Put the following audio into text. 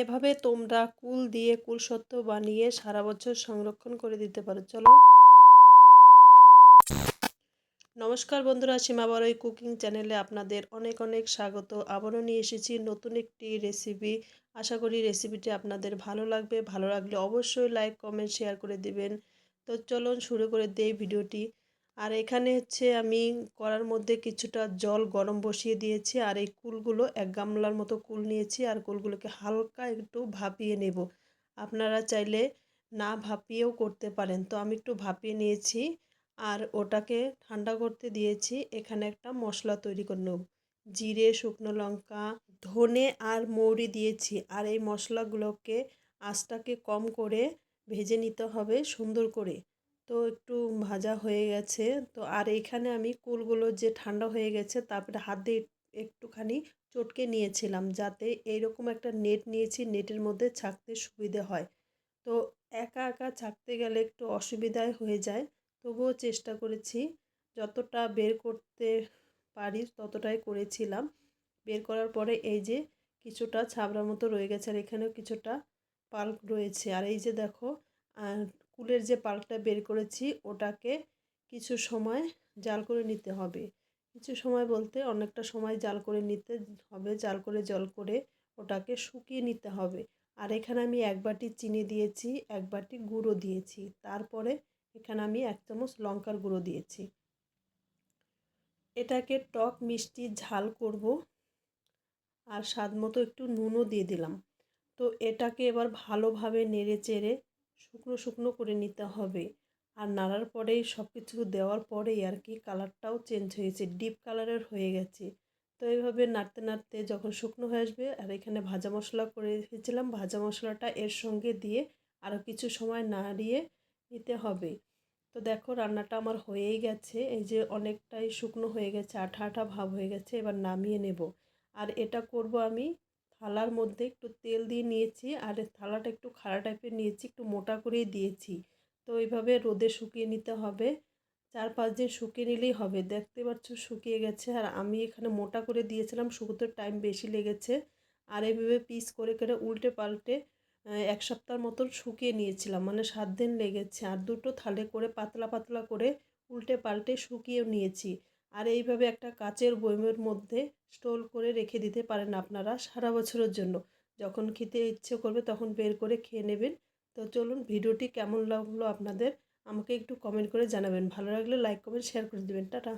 এভাবে তোমরা কুল দিয়ে কুলসত্ত্ব বানিয়ে সারা বছর সংরক্ষণ করে দিতে পারো। চলো। নমস্কার বন্ধুরা, সীমা বড়ই কুকিং চ্যানেলে আপনাদের অনেক অনেক স্বাগত। আবারও নিয়ে এসেছি নতুন একটি রেসিপি। আশা করি রেসিপিটি আপনাদের ভালো লাগবে। ভালো লাগলে অবশ্যই লাইক, কমেন্ট, শেয়ার করে দিবেন। তো চলুন শুরু করে দেই ভিডিওটি। আর এখানে হচ্ছে আমি করার মধ্যে কিছুটা জল গরম বসিয়ে দিয়েছি, আর এই কুলগুলো এক গামলার মতো কুল নিয়েছি, আর কুলগুলোকে হালকা একটু ভাপিয়ে নেব। আপনারা চাইলে না ভাপিয়েও করতে পারেন। তো আমি একটু ভাপিয়ে নিয়েছি, আর ওটাকে ঠান্ডা করতে দিয়েছি। এখানে একটা মশলা তৈরি করে নেব। জিরে, শুকনো লঙ্কা, ধনে আর মৌরি দিয়েছি, আর এই মশলাগুলোকে আঁচটাকে কম করে ভেজে নিতে হবে সুন্দর করে। তো একটু ভাজা হয়ে গেছে। তো আর এইখানে আমি কুলগুলো যে ঠান্ডা হয়ে গেছে তারপরে হাত দিয়ে একটুখানি চটকে নিয়েছিলাম যাতে এইরকম একটা নেট নিয়েছি, নেটের মধ্যে ছাকতে সুবিধে হয়। তো একা একা ছাকতে গেলে একটু অসুবিধায় হয়ে যায়, তবুও চেষ্টা করেছি। যতটা বের করতে পারি ততটাই করেছিলাম। বের করার পরে এই যে কিছুটা ছাবড়ার মতো রয়ে গেছে আর এখানেও কিছুটা পাল্প রয়েছে। আর এই যে দেখো কুলের যে পাল্পটা বের করেছি, ওটাকে কিছু সময় জাল করে নিতে হবে। কিছু সময় বলতে অনেকটা সময় জাল করে নিতে হবে, জাল করে, জল করে ওটাকে শুকিয়ে নিতে হবে। আর এখানে আমি এক বাটি চিনি দিয়েছি, এক বাটি গুঁড়ো দিয়েছি। তারপরে এখানে আমি এক চামচ লঙ্কার গুঁড়ো দিয়েছি। এটাকে টক মিষ্টি ঝাল করব আর স্বাদ মতো একটু নুনও দিয়ে দিলাম। তো এটাকে এবার ভালোভাবে নেড়ে চেড়ে শুকনো শুকনো করে নিতে হবে। আর নাড়ার পরেই সব কিছু দেওয়ার পরেই আর কি কালারটাও চেঞ্জ হয়েছে ডিপ কালারের হয়ে গেছে। তো এইভাবে নাড়তে নাড়তে যখন শুকনো হয়ে আসবে, আর এখানে ভাজা মশলা করে রেখেছিলাম ভাজা মশলাটা এর সঙ্গে দিয়ে আরও কিছু সময় নাড়িয়ে নিতে হবে। তো দেখো রান্নাটা আমার হয়েই গেছে, এই যে অনেকটাই শুকনো হয়ে গেছে, আঠা আঠা ভাব হয়ে গেছে, এবার নামিয়ে নেব। আর এটা করব আমি থালার মধ্যে একটু তেল দিয়ে নিয়েছি আর থালাটা একটু খাড়া টাইপের নিয়েছি, একটু মোটা করেই দিয়েছি। তো এইভাবে রোদে শুকিয়ে নিতে হবে। চার পাঁচ দিন শুকিয়ে নিলেই হবে। দেখতে পাচ্ছ শুকিয়ে গেছে আর আমি এখানে মোটা করে দিয়েছিলাম, শুকোতে টাইম বেশি লেগেছে। আর এইভাবে পিস করে করে উল্টে পাল্টে এক সপ্তাহ মতন শুকিয়ে নিয়েছিলাম। মানে সাত দিন লেগেছে। আর দুটো থালে করে পাতলা পাতলা করে উল্টে পাল্টে শুকিয়েও নিয়েছি। আর এইভাবে একটা কাচের বয়মের মধ্যে স্টোর করে রেখে দিতে পারেন আপনারা সারা বছরের জন্য। যখন খেতে ইচ্ছে করবে তখন বের করে খেয়ে নেবেন। তো চলুন ভিডিওটি কেমন লাগল আপনাদের আমাকে একটু কমেন্ট করে জানাবেন। ভালো লাগলে লাইক কমেন্ট শেয়ার করে দেবেন। টাটা।